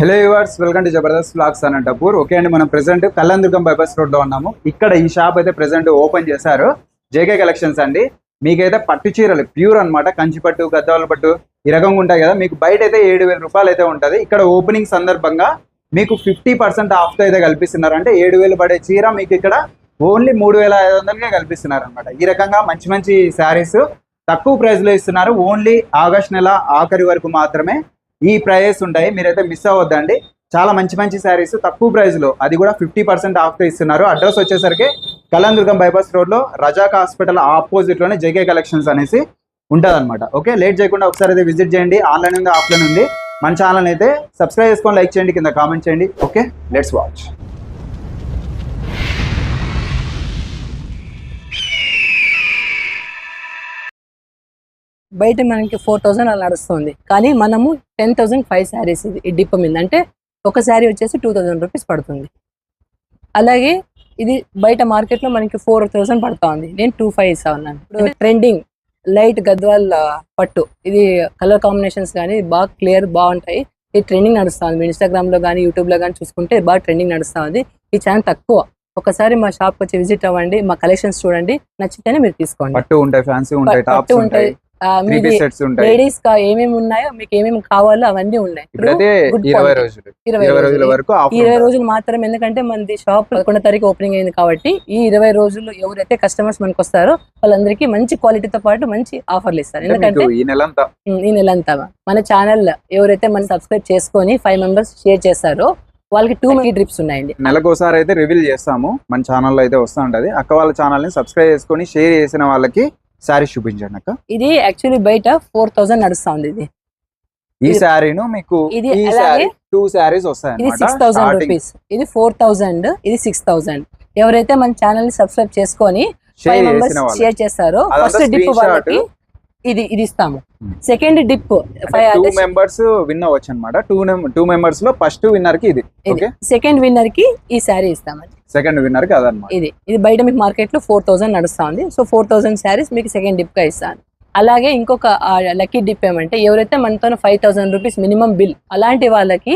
Hello yours welcome to Jabardasth vlogs Anantapur okay అండి మనం present కల్లందుర్గం bypass రోడ్లో ఉన్నాము. ఇక్కడ ఈ షాప్ అయితే ప్రెసెంట్ ఓపెన్ చేశారు. జేకే కలెక్షన్స్ అండి. మీకైతే పట్టు చీరలు ప్యూర్ అన్నమాట. కంచి పట్టు గద్దాల పట్టు ఈ రకంగా ఉంటాయి కదా. మీకు బయట అయితే ఏడు వేల రూపాయలు అయితే ఉంటుంది. ఇక్కడ ఓపెనింగ్ సందర్భంగా మీకు ఫిఫ్టీ పర్సెంట్ ఆఫ్ అయితే కల్పిస్తున్నారు. అంటే ఏడు వేలు పడే చీర మీకు ఇక్కడ ఓన్లీ మూడు వేల ఐదు వందలకే కల్పిస్తున్నారు అనమాట ఈ రకంగా మంచి మంచి శారీస్ తక్కువ ప్రైస్లో ఇస్తున్నారు. ఓన్లీ ఆగస్ట్ నెల ఆఖరి వరకు మాత్రమే ఈ ప్రైజెస్ ఉంటాయి. మీరైతే మిస్ అవ్వద్దండి. చాలా మంచి మంచి శారీస్ తక్కువ ప్రైస్లో. అది కూడా ఫిఫ్టీ పర్సెంట్ ఆఫ్తో ఇస్తున్నారు. అడ్రస్ వచ్చేసరికి కలందుర్గం బైపాస్ రోడ్లో రజాక్ హాస్పిటల్ ఆపోజిట్లోనే జేకే కలెక్షన్స్ అనేసి ఉంటుందన్నమాట. ఓకే లేట్ చేయకుండా ఒకసారి అయితే విజిట్ చేయండి. ఆన్లైన్ ఉంది ఆఫ్లైన్ ఉంది. మన ఛానల్ అయితే సబ్స్క్రైబ్ చేసుకొని లైక్ చేయండి. కింద కామెంట్ చేయండి. ఓకే లెట్స్ వాచ్ బయట మనకి ఫోర్ థౌసండ్ అలా నడుస్తుంది. కానీ మనము టెన్ థౌసండ్ ఫైవ్ శారీస్ ఇది ఈ డిప్ప మీద. అంటే ఒక శారీ వచ్చేసి టూ థౌసండ్ రూపీస్ పడుతుంది. అలాగే ఇది బయట మార్కెట్లో మనకి ఫోర్ థౌసండ్ పడుతా ఉంది నేను టూ ఫైవ్ ఇస్తా ఉన్నాను. ఇప్పుడు ట్రెండింగ్ లైట్ గద్వాల్ పట్టు. ఇది కలర్ కాంబినేషన్స్ కానీ బాగా క్లియర్ బాగుంటాయి. ఇది ట్రెండింగ్ నడుస్తా ఉంది ఇన్స్టాగ్రామ్లో కానీ యూట్యూబ్లో కానీ చూసుకుంటే బాగా ట్రెండింగ్ నడుస్తా ఉంది ఇది చాలా తక్కువ. ఒకసారి మా షాప్ వచ్చి విజిట్ అవ్వండి. మా కలెక్షన్స్ చూడండి. నచ్చితేనే మీరు తీసుకోండి. పట్టు ఉంటాయి ఫ్యాన్సీ ఉంటాయి పట్టు ఉంటాయి. లేడీస్ ఏమేమి ఉన్నాయో మీకు ఏమేమి కావాలో అవన్నీ ఉన్నాయి. ఇరవై. రోజులు. ఇరవై మాత్రం ఎందుకంటే మనది షాప్ పదకొండో తారీఖు ఓపెనింగ్ అయింది కాబట్టి ఈ ఇరవై రోజులు ఎవరైతే కస్టమర్స్ మనకు వస్తారో వాళ్ళందరికీ మంచి క్వాలిటీతో పాటు మంచి ఆఫర్లు ఇస్తారు. ఎందుకంటే ఈ నెల అంతా ఉమ్, ఈ నెల అంతా మన ఛానల్ ఎవరైతే మనం సబ్స్క్రైబ్ చేసుకొని ఫైవ్ మెంబర్స్ షేర్ చేస్తారో వాళ్ళకి టూ మనీ డ్రిప్స్ ఉన్నాయండి. నెలకోసారి అయితే రివీల్ చేస్తాము. మన ఛానల్లో అయితే వస్తూ ఉంటది. అక్క వాళ్ళ ఛానల్ని సబ్స్క్రైబ్ చేసుకొని షేర్ చేసిన వాళ్ళకి శారీస్ చూపించండి అక్క. ఇది యాక్చువల్లీ బయట ఫోర్ థౌసండ్ నడుస్తుంది ఇది. ఈ శారీను మీకు ఇది శారీ టూ శారీస్ వస్తాయి ఇది సిక్స్ థౌసండ్ రూపీస్ ఇది ఫోర్ థౌసండ్ ఇది సిక్స్ థౌసండ్ ఎవరైతే మన ఛానల్ని సబ్స్క్రైబ్ చేసుకొని షేర్ చేస్తారో ఫస్ట్ డిప్. వాళ్ళకి ఇది ఇది ఇస్తాము. Second dip two members win అవ్వచ్చు అనమాట టూ టూ మెంబర్స్లో ఫస్ట్ విన్నర్కి ఇది. సెకండ్ విన్నర్కి ఈ శారీ ఇస్తామండి. సెకండ్ విన్నర్కి అదనమాట ఇది. ఇది బయట మీకు మార్కెట్లో ఫోర్ థౌసండ్ నడుస్తా ఉంది సో ఫోర్ థౌసండ్ శారీస్ మీకు సెకండ్ డిప్గా ఇస్తాను. అలాగే ఇంకొక లక్కీ డిప్ ఏమంటే ఎవరైతే మనతో five thousand rupees minimum bill అలాంటి వాళ్ళకి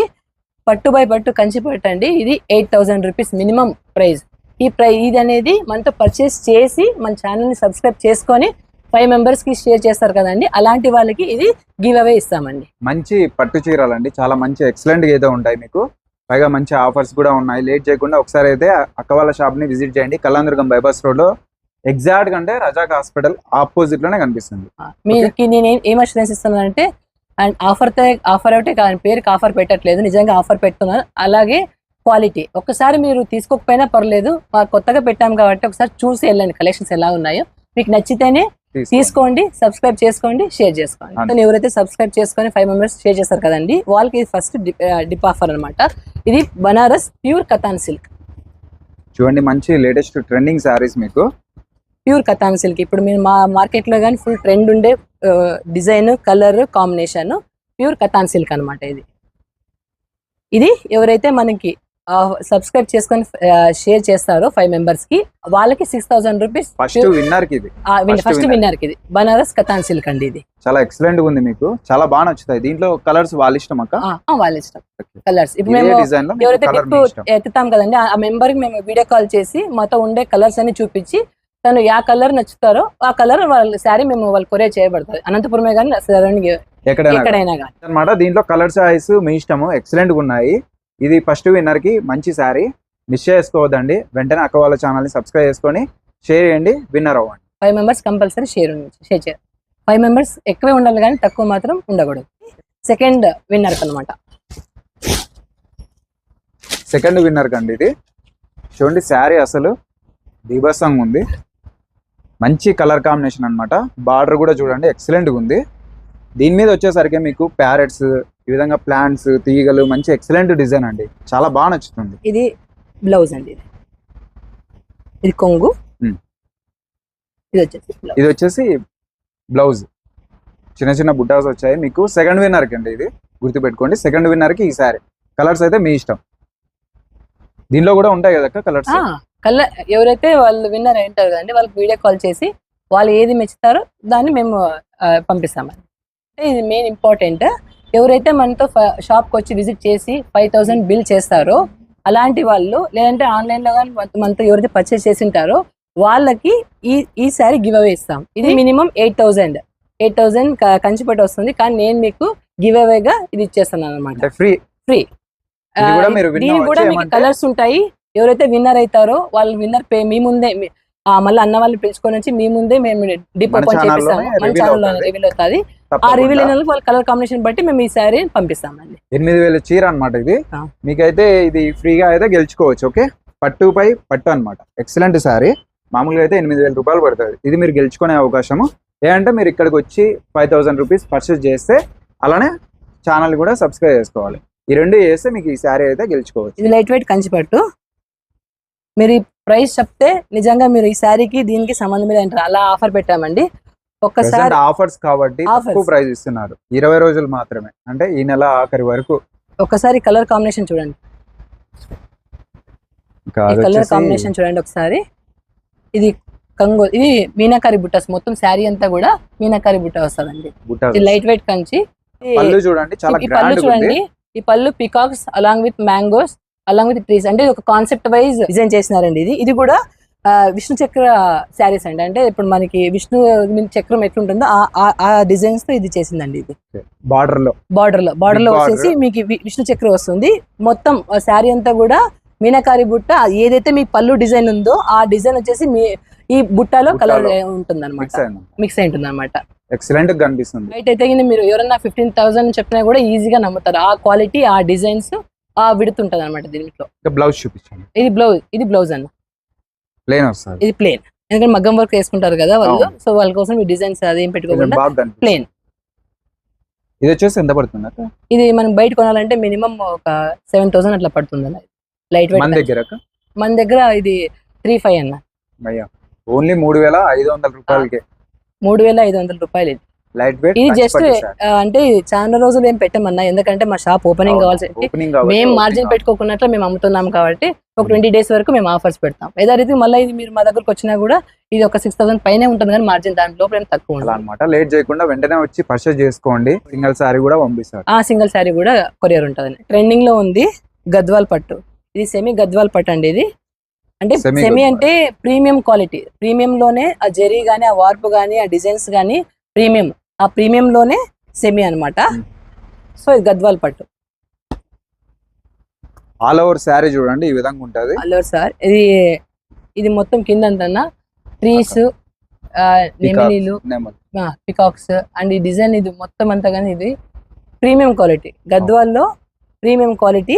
పట్టు బై పట్టు కంచి పట్టు అండి ఇది eight thousand rupees minimum price ఈ ప్రై ఇది అనేది మనతో పర్చేస్ చేసి మన ఛానల్ని సబ్స్క్రైబ్ చేసుకొని ఫైవ్ మెంబర్స్కి షేర్ చేస్తారు కదండి. అలాంటి వాళ్ళకి ఇది గివ్ అవే ఇస్తామండి. మంచి పట్టు చీరలు అండి చాలా మంచి ఎక్సలెంట్గా అయితే ఉంటాయి మీకు. పైగా మంచి ఆఫర్స్ కూడా ఉన్నాయి. లేట్ చేయకుండా ఒకసారి అయితే అక్క వాళ్ళ షాప్ని విజిట్ చేయండి. కళ్యాణదుర్గం బైపాస్ రోడ్లో. ఎగ్జాక్ట్గా అంటే రజాక్ హాస్పిటల్ ఆపోజిట్లోనే కనిపిస్తుంది. మీకు నేను ఏం- అష్యూరెన్స్ ఇస్తున్నానంటే అండ్ ఆఫర్ ఆఫర్ ఒకటే కాదు పేరుకి ఆఫర్ పెట్టట్లేదు. నిజంగా ఆఫర్ పెడుతున్నాను అలాగే క్వాలిటీ ఒక్కసారి మీరు తీసుకోకపోయినా పర్లేదు. మాకు కొత్తగా పెట్టాం కాబట్టి ఒకసారి చూసి వెళ్ళండి. కలెక్షన్స్ ఎలా ఉన్నాయో. మీకు నచ్చితేనే తీసుకోండి. సబ్స్క్రైబ్ చేసుకోండి షేర్ చేసుకోండి. ఎవరైతే సబ్స్క్రైబ్ చేసుకొని ఫైవ్ మెంబర్స్ షేర్ చేస్తారు కదండి వాళ్ళకి ఇది ఫస్ట్ డిప్ ఆఫర్ అన్నమాట. ఇది బనారస్ ప్యూర్ కథాన్ సిల్క్. చూడండి మంచి లేటెస్ట్ ట్రెండింగ్ శారీస్ మీకు. Pure katan silk. ఇప్పుడు మీరు మా మార్కెట్లో కానీ ఫుల్ ట్రెండ్ ఉండే design colour combination pure katan silk అన్నమాట ఇది. ఇది ఎవరైతే మనకి సబ్స్క్రైబ్ చేసుకొని షేర్ చేస్తారో ఫైవ్ మెంబర్స్కి. వాళ్ళకి సిక్స్ థౌసండ్ రూపీస్ ఫస్ట్ విన్నర్కి ఇది. ఫస్ట్. విన్నర్కి ఇది. బనారస్ కథాన్ సిల్క్ అండి ఇది. చాలా ఎక్సలెంట్గా ఉంది మీకు. చాలా బాగా నచ్చుతాయి. దీంట్లో కలర్స్ వాళ్ళ ఇష్టం అక్క? వాళ్ళ ఇష్టం. కలర్స్ ఇప్పుడు మేము ఎవరైతే ఇష్టం. ఎత్తుతాం కదండి ఆ మెంబర్కి మేము వీడియో కాల్ చేసి మాతో ఉండే కలర్స్ అన్ని చూపించి తను యా కలర్ నచ్చుతారో ఆ కలర్ వాళ్ళ శారీ మేము వాళ్ళు కొరియర్ చేయబడుతుంది. అనంతపురమే కానీ సరౌండింగ్ ఎక్కడైనా అనమాట దీంట్లో కలర్ చాయిస్ మీ ఇష్టము. ఎక్సలెంట్గా ఉన్నాయి. ఇది ఫస్ట్ విన్నర్కి మంచి శారీ మిస్ చేసుకోవద్దండి. వెంటనే అక్క వాళ్ళ ఛానల్ని సబ్స్క్రైబ్ చేసుకొని షేర్ చేయండి. విన్నర్ అవ్వండి. Five members compulsory share share చేయాలి. ఫైవ్ మెంబర్స్ ఎక్కువే ఉండాలి కానీ తక్కువ మాత్రం ఉండకూడదు. సెకండ్ విన్నర్ అనమాట సెకండ్ విన్నర్ కండి ఇది. చూడండి శారీ అసలు బీభత్సంగా ఉంది. మంచి కలర్ కాంబినేషన్ అన్నమాట. బార్డర్ కూడా చూడండి ఎక్సలెంట్గా ఉంది. దీని మీద వచ్చేసరికి మీకు ప్యారెట్స్ ఈ విధంగా ప్లాంట్స్ తీగలు మంచి ఎక్సలెంట్ డిజైన్ అండి. చాలా బాగా నచ్చుతుంది. ఇది బ్లౌజ్ అండి ఇది. కొంగు. ఇది వచ్చేసి blouse. ఇది వచ్చేసి బ్లౌజ్. చిన్న చిన్న బుట్టాస్ వచ్చాయి. మీకు సెకండ్ విన్నర్ అండి ఇది. గుర్తుపెట్టుకోండి సెకండ్ విన్నర్కి ఈ శారీ కలర్స్ అయితే మీ ఇష్టం. దీనిలో కూడా ఉంటాయి కదా కలర్స్ కలర్ ఎవరైతే వాళ్ళు విన్నర్ అయింటారు కదండి వాళ్ళకి వీడియో కాల్ చేసి వాళ్ళు ఏది మెచ్చుతారో దాన్ని మేము పంపిస్తామండి. ఇది మెయిన్ ఇంపార్టెంట్ ఎవరైతే మనతో షాప్కి వచ్చి విజిట్ చేసి ఫైవ్ థౌసండ్ బిల్ చేస్తారో అలాంటి వాళ్ళు లేదంటే ఆన్లైన్లో కానీ మనతో ఎవరైతే పర్చేస్ చేసి ఉంటారో వాళ్ళకి ఈ ఈ సారీ గివ్ అవే ఇస్తాం. ఇది minimum eight thousand. Eight thousand కంచిపట్టు వస్తుంది. కానీ నేను మీకు గివ్ అవేగా ఇది ఇచ్చేస్తున్నాను అనమాట ఫ్రీ. ఫ్రీ. దీని కూడా. మీకు కలర్స్ ఉంటాయి. ఎవరైతే విన్నర్ అవుతారో వాళ్ళు విన్నర్ పే మీ ముందే మళ్ళీ అన్న వాళ్ళు పిలుచుకొని వచ్చి మీ ముందే మేము డిప్ ఓపెన్ చేపిస్తాము. మన ఛానల్లో. రివీల్ అవుతుంది. ఆ. రివీల్ అయిన వాళ్ళ కలర్ కాంబినేషన్ బట్టి మేము ఈ శారీ పంపిస్తామండి. ఎనిమిది వేల చీర అన్నమాట ఇది. మీకైతే ఇది ఫ్రీగా అయితే గెలుచుకోవచ్చు ఓకే? పట్టు పై పట్టు అన్నమాట. ఎక్సలెంట్ సారీ మామూలుగా అయితే ఎనిమిది వేల రూపాయలు పడుతుంది. ఇది మీరు గెలుచుకునే అవకాశము. ఏంటంటే మీరు ఇక్కడికి వచ్చి ఫైవ్ థౌసండ్ రూపీస్ పర్చేస్ చేస్తే అలానే ఛానల్ కూడా సబ్స్క్రైబ్ చేసుకోవాలి. ఈ రెండు చేస్తే మీకు ఈ శారీ అయితే గెలుచుకోవచ్చు. ఇది లైట్ వెయిట్ కంచిపట్టు మీరు ఈ ప్రైస్ చెప్తే నిజంగా మీరు ఈ శారీకి దీనికి సంబంధం అంటారు అలా ఆఫర్ పెట్టామండి. ఒక్కసారి ఆఫర్స్ కాబట్టి. తక్కువ ప్రైస్ ఇస్తున్నారు. ఇరవై రోజులు మాత్రమే. అంటే ఈ నెల ఆఖరి వరకు. ఒక్కసారి కలర్ కాంబినేషన్ చూడండి. కలర్ కాంబినేషన్ చూడండి ఒకసారి. ఇది కంగో ఇది మీనాకారి బుట్టస్ మొత్తం శారీ అంతా కూడా మీనాకారి బుట్ట వస్తుందండి. ఇది లైట్ వెయిట్ కంచి. ఈ- పళ్ళు చూడండి ఈ పళ్ళు చూడండి. ఈ పళ్ళు peacocks along with mangoes along with trees. అంటే ఒక కాన్సెప్ట్ వైజ్ డిజైన్ చేసినారండి ఇది. ఇది కూడా విష్ణు చక్ర శారీస్ అండి. అంటే ఇప్పుడు మనకి విష్ణు చక్రం ఎట్లుంటుందో ఆ- డిజైన్స్తో ఇది చేసిందండి ఇది. బార్డర్లో బార్డర్లో బార్డర్లో. వచ్చేసి మీకు విష్ణు చక్ర వస్తుంది. మొత్తం శారీ అంతా కూడా మీనాకారి బుట్ట ఏదైతే మీ పళ్ళు డిజైన్ ఉందో ఆ డిజైన్ వచ్చేసి మీ ఈ బుట్టలో కలర్. ఉంటుంది అనమాట మిక్స్ అయి ఉంటుంది అనమాట ఎక్సలెంట్ కనిపిస్తుంది. బయట అయితే మీరు ఎవరన్నా ఫిఫ్టీన్ థౌసండ్ చెప్పినా కూడా ఈజీగా నమ్ముతారు. ఆ క్వాలిటీ ఆ డిజైన్స్ ఆ విడుతుంటది అనమాట దీంట్లో బ్లౌజ్ చూపించండి. ఇది బ్లౌజ్ ఇది బ్లౌజ్ అన్న ప్లేన్ వస్తుంది. ఇది ప్లేన్. ఎందుకంటే మగ్గం వర్క్ వేసుకుంటారు కదా వాళ్ళు. సో వాళ్ళ కోసం ఈ డిజైన్స్ అదేం పెట్టుకోకుండా ప్లేన్. ఇది వచ్చేసి ఎంత పడుతుంది ఇది మనం బయట కొనాలంటే మినిమం ఒక సెవెన్ థౌసండ్ అట్లా పడుతుంది అన్న. లైట్ మన వెయిట్ దగ్గర అక్క? మన దగ్గర ఇది త్రీ ఫైవ్ అన్న. ఓన్లీ మూడు వేల ఐదు వందల రూపాయలకి. మూడు వేల ఐదు వందల రూపాయలు ఇది. లైట్ వెయిట్ ఇది జస్ట్ అంటే చాలా రోజులు ఏం పెట్టమన్నా. ఎందుకంటే మా షాప్ ఓపెనింగ్ కావాల్సి మేము మార్జిన్ పెట్టుకోకున్నట్లు మేము అమ్ముతున్నాం కాబట్టి ఒక ట్వంటీ డేస్ వరకు మేము ఆఫర్స్ పెడతాం. ఏదైతే మళ్ళీ ఇది మీరు మా దగ్గరకు వచ్చినా కూడా ఇది ఒక సిక్స్ థౌసండ్ పైనే ఉంటుంది కానీ మార్జిన్ దాని లోపల తక్కువ ఉంటుంది అన్నమాట. లేట్ చేయకుండా వెంటనే వచ్చి పర్చేస్ చేసుకోండి. సింగిల్ సారీ కూడా పంపిస్తారు. ఆ సింగిల్ శారీ కూడా కొరియర్ ఉంటుంది ట్రెండింగ్లో ఉంది గద్వాల్ పట్టు. ఇది సెమీ గద్వాల్ పట్టు అండి ఇది. అంటే సెమీ. అంటే ప్రీమియం క్వాలిటీ ప్రీమియం లోనే ఆ జెరీ గానీ ఆ వార్పు గానీ ఆ డిజైన్స్ గానీ ప్రీమియం ఆ ప్రీమియం లోనే సెమీ అన్నమాట. Hmm. సో ఇది గద్వాల్ పట్టు. ఆల్ ఓవర్ శారీ చూడండి ఈ విధంగా ఉంటది. హలో సార్ ఇది ఇది మొత్తం కింద ట్రీస్ నెమిలీలు నెమలి. పికాక్స్ అండ్ ఈ డిజైన్ ఇది మొత్తం అంతా కానీ ఇది ప్రీమియం క్వాలిటీ గద్వాల్లో ప్రీమియం క్వాలిటీ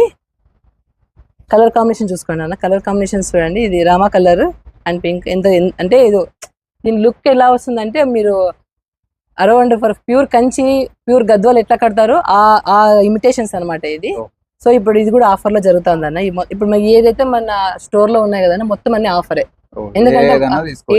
కలర్ కాంబినేషన్ చూసుకోండి అన్న. కలర్ కాంబినేషన్స్ చూడండి. ఇది రామా కలర్ అండ్ పింక్ ఎంత అంటే ఇది దీని లుక్ ఎలా వస్తుందంటే మీరు around for pure Kanchi pure Gadwal ఎట్లా కడతారో ఆ ఆ ఇమిటేషన్స్ అన్నమాట ఇది. సో ఇప్పుడు ఇది కూడా ఆఫర్లో జరుగుతుంది అన్న ఈ మొ- ఇప్పుడు మనకి ఏదైతే మన స్టోర్లో ఉన్నాయి కదన్నా మొత్తం అన్ని ఆఫరే. ఎందుకంటే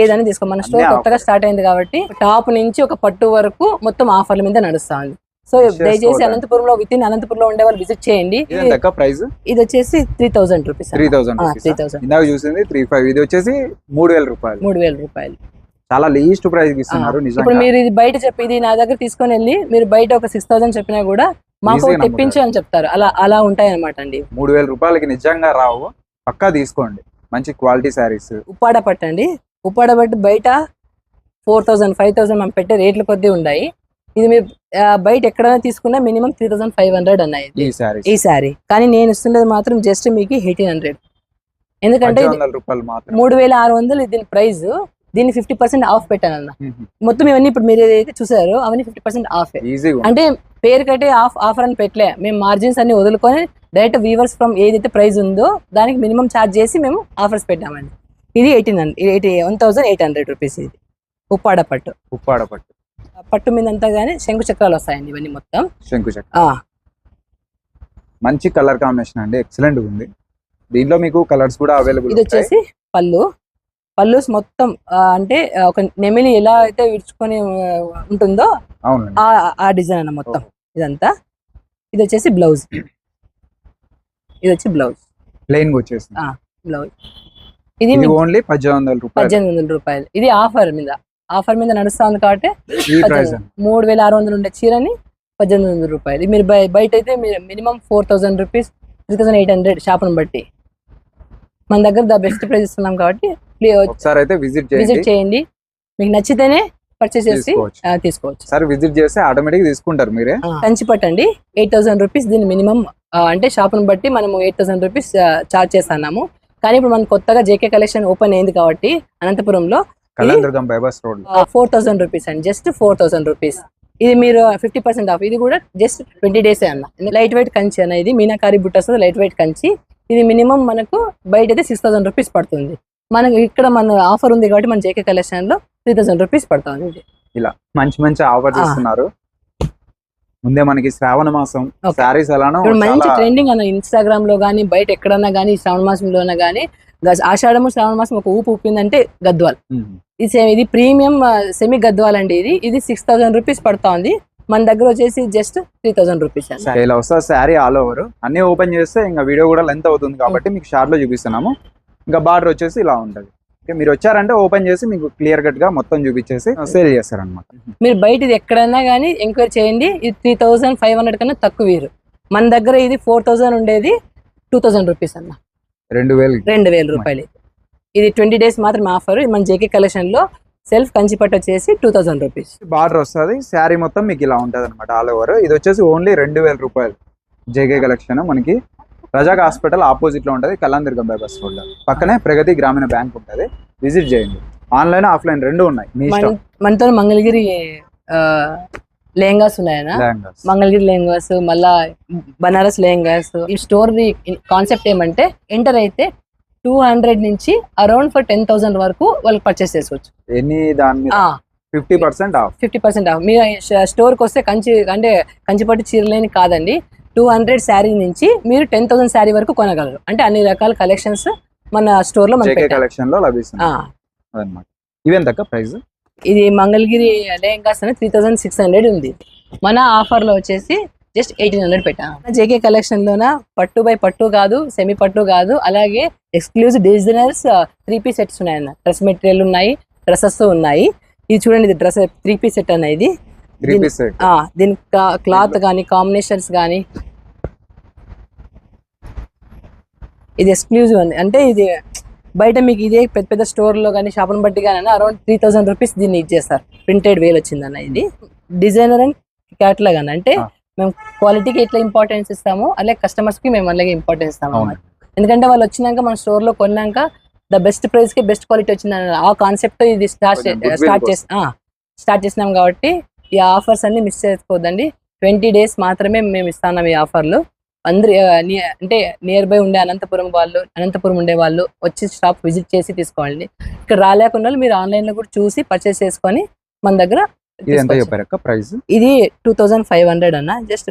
ఏదైనా తీసుకో మన స్టోర్ కొత్తగా. స్టార్ట్ అయింది కాబట్టి టాప్ నుంచి ఒక పట్టు వరకు మొత్తం ఆఫర్ల మీద నడుస్తుంది. సో దయచేసి చేసుకోవడానికి. అనంతపురంలో విత్ ఇన్ అనంతపురంలో ఉండే వాళ్ళు విజిట్ చేయండి. ప్రైస్? ఇది వచ్చేసి three thousand rupees three thousand three thousand చూసింది త్రీ ఫైవ్ ఇది వచ్చేసి మూడు వేల రూపాయలు. మూడు వేల రూపాయలు. చాలా లీస్ట్ ప్రైస్ ఇస్తున్నారు ఇప్పుడు మీరు ఇది బయట చెప్పి ఇది నా దగ్గర తీసుకొని వెళ్ళి మీరు బయట ఒక సిక్స్ థౌసండ్ చెప్పినా కూడా మాకు తెప్పించు అని చెప్తారు. అలా అలా ఉంటాయి అనమాట అండి. మూడు వేల రూపాయలకి నిజంగా రావు. పక్కా తీసుకోండి. మంచి క్వాలిటీ శారీస్ ఉప్పాడ పట్టండి ఉప్పాడ పట్టు బయట ఫోర్ థౌసండ్ ఫైవ్ థౌసండ్ మనం పెట్టే రేట్ల కొద్దీ ఉన్నాయి. ఇది మీరు బయట ఎక్కడైనా తీసుకున్నా minimum three thousand five hundred అన్నాయి. ఈ శారీస్ ఈ శారీ కానీ నేను ఇస్తున్నది మాత్రం జస్ట్ మీకు ఎయిటీన్ హండ్రెడ్ ఎందుకంటే మూడు వేల ఆరు వందలు దీని ప్రైస్ దీన్ని ఫిఫ్టీ పర్సెంట్ ఆఫ్ పెట్టాను అన్న మొత్తం ఇవన్నీ ఇప్పుడు మీరు ఏదైతే చూసారో అవన్నీ ఫిఫ్టీ పర్సెంట్ ఆఫ్. అంటే పేరుకైతే ఆఫ్ ఆఫర్ అని పెట్టలే. మేము మార్జిన్స్ అన్ని వదులుకొని డైరెక్ట్ వీవర్స్ ఫ్రమ్ ఏదైతే ప్రైస్ ఉందో దానికి మినిమం ఛార్జ్ చేసి మేము ఆఫర్స్ పెట్టామండి. ఇది eighteen hundred eighty one thousand eight hundred rupees ఇది. ఉప్పాడ పట్టు. ఉప్పాడ పట్టు. పట్టు మీద అంతా కానీ శంకు చక్రాలు వస్తాయండి ఇవన్నీ మొత్తం. శంకు చక్ర మంచి కలర్ కాంబినేషన్ అండి. ఎక్సలెంట్ ఉంది. దీంట్లో మీకు కలర్స్ కూడా అవైలబుల్ ఇది వచ్చేసి పళ్ళు. పళ్ళు మొత్తం అంటే ఒక నెమిలి ఎలా అయితే విడుచుకొని ఉంటుందో ఆ ఆ డిజైన్ అన్న మొత్తం. ఇదంతా. ఇది వచ్చేసి బ్లౌజ్. ఇది వచ్చి బ్లౌజ్. ప్లెయిన్ వచ్చేసి. బ్లౌజ్. ఇది ఓన్లీ పద్దెనిమిది వందల రూపాయలు. పద్దెనిమిది వందల రూపాయలు. ఇది ఆఫర్ మీద. ఆఫర్ మీద నడుస్తుంది కాబట్టి మూడు వేల ఆరు వందలు ఉండే చీరని పద్దెనిమిది వందల రూపాయలు. మీరు బయ- బయట అయితే minimum four thousand rupees three thousand eight hundred షాప్ని బట్టి మన దగ్గర ద బెస్ట్ ప్రైస్ ఇస్తున్నాం కాబట్టి ఒకసారి అయితే విజిట్ విజిట్ చేయండి. చేయండి మీకు నచ్చితేనే పర్చేస్ చేసి తీసుకోవచ్చు. ఒకసారి విజిట్ చేస్తే ఆటోమేటిక్ తీసుకుంటారు మీరే? కంచి పట్టండి. ఎయిట్ థౌసండ్ రూపీస్ దీని మినిమం అంటే షాప్ని బట్టి మనము ఎయిట్ థౌసండ్ రూపీస్ చార్జ్ చేస్తున్నాము. కానీ ఇప్పుడు మనం కొత్తగా జేకే కలెక్షన్ ఓపెన్ అయింది కాబట్టి అనంతపురంలో ఫోర్ థౌసండ్ రూపీస్ అండి. Just four thousand rupees. ఇది మీరు ఫిఫ్టీ పర్సెంట్ ఆఫ్. ఇది కూడా జస్ట్ ట్వంటీ డేస్ అన్న. లైట్ వెయిట్ కంచి అన్న ఇది. మీనాకారి బుట్ట వస్తుంది. Light weight Kanchi. ఇది మినిమం మనకు బయట అయితే సిక్స్ థౌసండ్ రూపీస్ పడుతుంది మనకి ఇక్కడ మన ఆఫర్ ఉంది కాబట్టి మన జేకే కలెక్షన్లో త్రీ థౌసండ్ రూపీస్ పడుతుంది ఇది మంచి మంచి ఆఫర్స్ ఆ. ఇస్తున్నారు ముందే మనకి శ్రావణ మాసం. శారీస్ ఎలానో మంచి ట్రెండింగ్ అన్న ఇన్స్టాగ్రామ్లో కానీ బయట ఎక్కడన్నా కానీ శ్రావణ మాసంలోనా కానీ ఆషాఢము శ్రావణ మాసం ఒక ఊపు ఊపిందంటే గద్వాల్. ఇది ఇది ప్రీమియం సెమీ గద్వాల్ అండి ఇది ఇది సిక్స్ థౌసండ్ రూపీస్ పడుతా ఉంది మన దగ్గర వచ్చేసి జస్ట్ త్రీ థౌసండ్ రూపీస్ అండి. ఇలా వస్తుంది శారీ ఆల్ ఓవర్ అన్ని ఓపెన్ చేస్తే ఇంకా వీడియో కూడా లెంత్ అవుతుంది కాబట్టి మీకు షార్ట్లో చూపిస్తున్నాము. ఇంకా బార్డర్ వచ్చేసి ఇలా ఉంటది. ఓకే మీరు వచ్చారంటే ఓపెన్ చేసి మీకు క్లియర్ కట్గా మొత్తం చూపించేసి సేల్ చేస్తారనమాట మీరు బయట ఇది ఎక్కడన్నా కానీ ఎంక్వైరీ చేయండి ఇది త్రీ థౌసండ్ ఫైవ్ హండ్రెడ్ కన్నా తక్కువ వీరు. మన దగ్గర ఇది ఫోర్ థౌసండ్ ఉండేది టూ థౌసండ్ రూపీస్ అన్న. రెండు వేలు రెండు వేల రూపాయలు ఇది. ఇది ట్వంటీ డేస్ మాత్రమే ఆఫర్ మన జేకే కలెక్షన్లో సెల్ఫ్ కంచిపట్టు వచ్చేసి టూ థౌసండ్ రూపీస్. బార్డర్ వస్తుంది. శారీ మొత్తం మీకు ఇలా ఉంటది అనమాట ఆల్ ఓవర్. ఇది వచ్చేసి ఓన్లీ రెండు వేల రూపాయలు. జేకే కలెక్షన్ మనకి. రజాక్ హాస్పిటల్ ఆపోజిట్లో ఉంటది. కళ్యాణదుర్గం బైపాస్ రోడ్లో. పక్కనే ప్రగతి గ్రామీణ బ్యాంక్ ఉంటది. విజిట్ చేయండి. ఆన్లైన్ ఆఫ్లైన్ రెండు ఉన్నాయి. మనతో మంగళగిరి లెహంగాస్ ఉన్నాయన? లెహంగాస్. మంగళగిరి లెహంగాస్ మళ్ళా బనారస్ లెహంగాస్. ఈ స్టోర్ కాన్సెప్ట్ ఏమంటే ఎంటర్ అయితే టూ హండ్రెడ్ నుంచి అరౌండ్ ఫర్ టెన్ థౌసండ్ వరకు వాళ్ళు పర్చేస్ చేసుకోవచ్చు. ఎన్ని దాని మీద? Fifty percent off? Fifty percent off. మీరు స్టోర్కి వస్తే కంచి అంటే కంచిపట్టు చీరలేని కాదండి. టూ హండ్రెడ్ శారీ నుంచి మీరు టెన్ థౌసండ్ శారీ వరకు కొనగలరు. అంటే అన్ని రకాల కలెక్షన్స్ మన స్టోర్లో. కలెక్షన్లో లభిస్తుంది. ప్రైస్? ఇది Mangalagiri lehengas three thousand six hundred ఉంది. మన ఆఫర్లో వచ్చేసి జస్ట్ ఎయిటీన్ హండ్రెడ్ పెట్టాం. జేకే కలెక్షన్ లోన పట్టు బై పట్టు కాదు సెమీ పట్టు కాదు అలాగే exclusive designers three piece sets ఉన్నాయన్న. డ్రెస్ మెటీరియల్ ఉన్నాయి డ్రెస్సెస్ ఉన్నాయి. ఇది చూడండి ఇది డ్రెస్ త్రీ పీస్ సెట్ అన్న ఇది. దీని- పీస్ సెట్ ఆ, దీని క్లాత్ కానీ కాంబినేషన్స్ కానీ. ఇది ఎక్స్క్లూజివ్ అండి అంటే ఇది బయట మీకు ఇదే పెద్ద పెద్ద స్టోర్లో కానీ షాపుని బట్టి కానీ అరౌండ్ త్రీ థౌసండ్ రూపీస్ దీన్ని ఇచ్చేస్తారు ప్రింటెడ్ వేలు వచ్చిందన్న ఇది. డిజైనర్ అండ్ క్యాట్లాగ్ అన్న. అంటే. మేము క్వాలిటీకి ఎట్లా ఇంపార్టెన్స్ ఇస్తామో అలాగే కస్టమర్స్కి మేము అలాగే ఇంపార్టెన్స్ ఇస్తాము. ఎందుకంటే వాళ్ళు వచ్చినాక మన స్టోర్లో కొన్నాక ద బెస్ట్ ప్రైస్కి బెస్ట్ క్వాలిటీ వచ్చింది ఆ కాన్సెప్ట్ ఇది స్టార్ట్ స్టార్ట్ చేసి స్టార్ట్ చేసినాం కాబట్టి ఈ ఆఫర్స్ అన్ని మిస్ చేసుకోవద్దండి ట్వంటీ డేస్ మాత్రమే మేము ఇస్తున్నాం ఈ ఆఫర్లు అందరు అంటే నియర్ బై ఉండే అనంతపురం వాళ్ళు అనంతపురం ఉండే వాళ్ళు వచ్చి షాప్ విజిట్ చేసి తీసుకోవాలి ఇక్కడ రాలేకుండా వాళ్ళు మీరు ఆన్లైన్లో కూడా చూసి పర్చేస్ చేసుకొని మన దగ్గర ఇది ఎంత తీసుకోవచ్చు. చెప్పారక్క ప్రైస్? ఇది టూ థౌజండ్ ఫైవ్ హండ్రెడ్ అన్న జస్ట్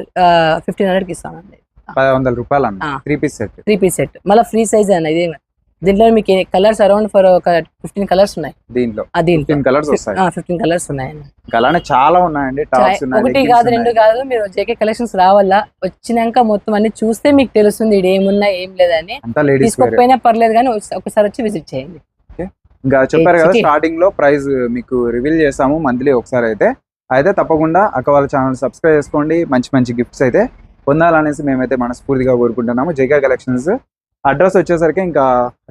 ఫిఫ్టీన్ హండ్రెడ్కి ఇస్తానండి పది వందల రూపాయలు అన్న. Three piece set three piece set మళ్ళీ ఫ్రీ సైజ్ అన్న ఇది దీంట్లో మీకు కలర్స్ అరౌండ్ ఫర్ ఒక ఫిఫ్టీన్ కలర్స్ ఉన్నాయి? దీంట్లో. ఫిఫ్టీన్ కలర్స్ వస్తాయి. ఫిఫ్టీన్ కలర్స్ ఉన్నాయి అలానే చాలా ఉన్నాయండి ఒకటి కాదు రెండు. కాదు మీరు జేకే కలెక్షన్స్ రావాలా? వచ్చినాక మొత్తం అన్ని చూస్తే మీకు తెలుస్తుంది ఇది ఏమున్నా ఏం లేదని. తీసుకోకపోయినా పర్లేదు కానీ ఒకసారి వచ్చి విజిట్ చేయండి. ఇంకా చెప్పారు కదా. స్టార్టింగ్లో ప్రైస్ మీకు రివీల్ చేసాము మంత్లీ ఒకసారి అయితే. అయితే తప్పకుండా అక్క వాళ్ళ ఛానల్ సబ్స్క్రైబ్ చేసుకోండి. మంచి మంచి గిఫ్ట్స్ అయితే పొందాలనేసి మేమైతే మనస్ఫూర్తిగా కోరుకుంటున్నాము. JK collections. అడ్రస్ వచ్చేసరికి ఇంకా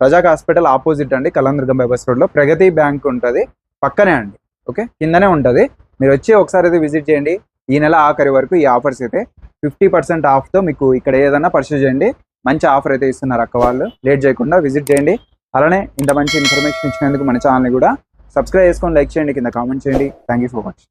రజాక్ హాస్పిటల్ ఆపోజిట్ అండి కలందుర్గం బైపాస్ రోడ్లో ప్రగతి బ్యాంక్ ఉంటది. పక్కనే అండి ఓకే? కిందనే ఉంటది. మీరు వచ్చి ఒకసారి అయితే విజిట్ చేయండి. ఈ నెల ఆఖరి వరకు ఈ ఆఫర్స్ అయితే ఫిఫ్టీ పర్సెంట్తో మీకు ఇక్కడ ఏదైనా పర్చేజ్ చేయండి. మంచి ఆఫర్ అయితే ఇస్తున్నారు అక్క వాళ్ళు. లేట్ చేయకుండా విజిట్ చేయండి. అలానే ఇంత మంచి ఇన్ఫర్మేషన్ ఇచ్చినందుకు మన ఛానల్ని కూడా సబ్స్క్రైబ్ చేసుకొని లైక్ చేయండి కింద కామెంట్ చేయండి. Thank you so much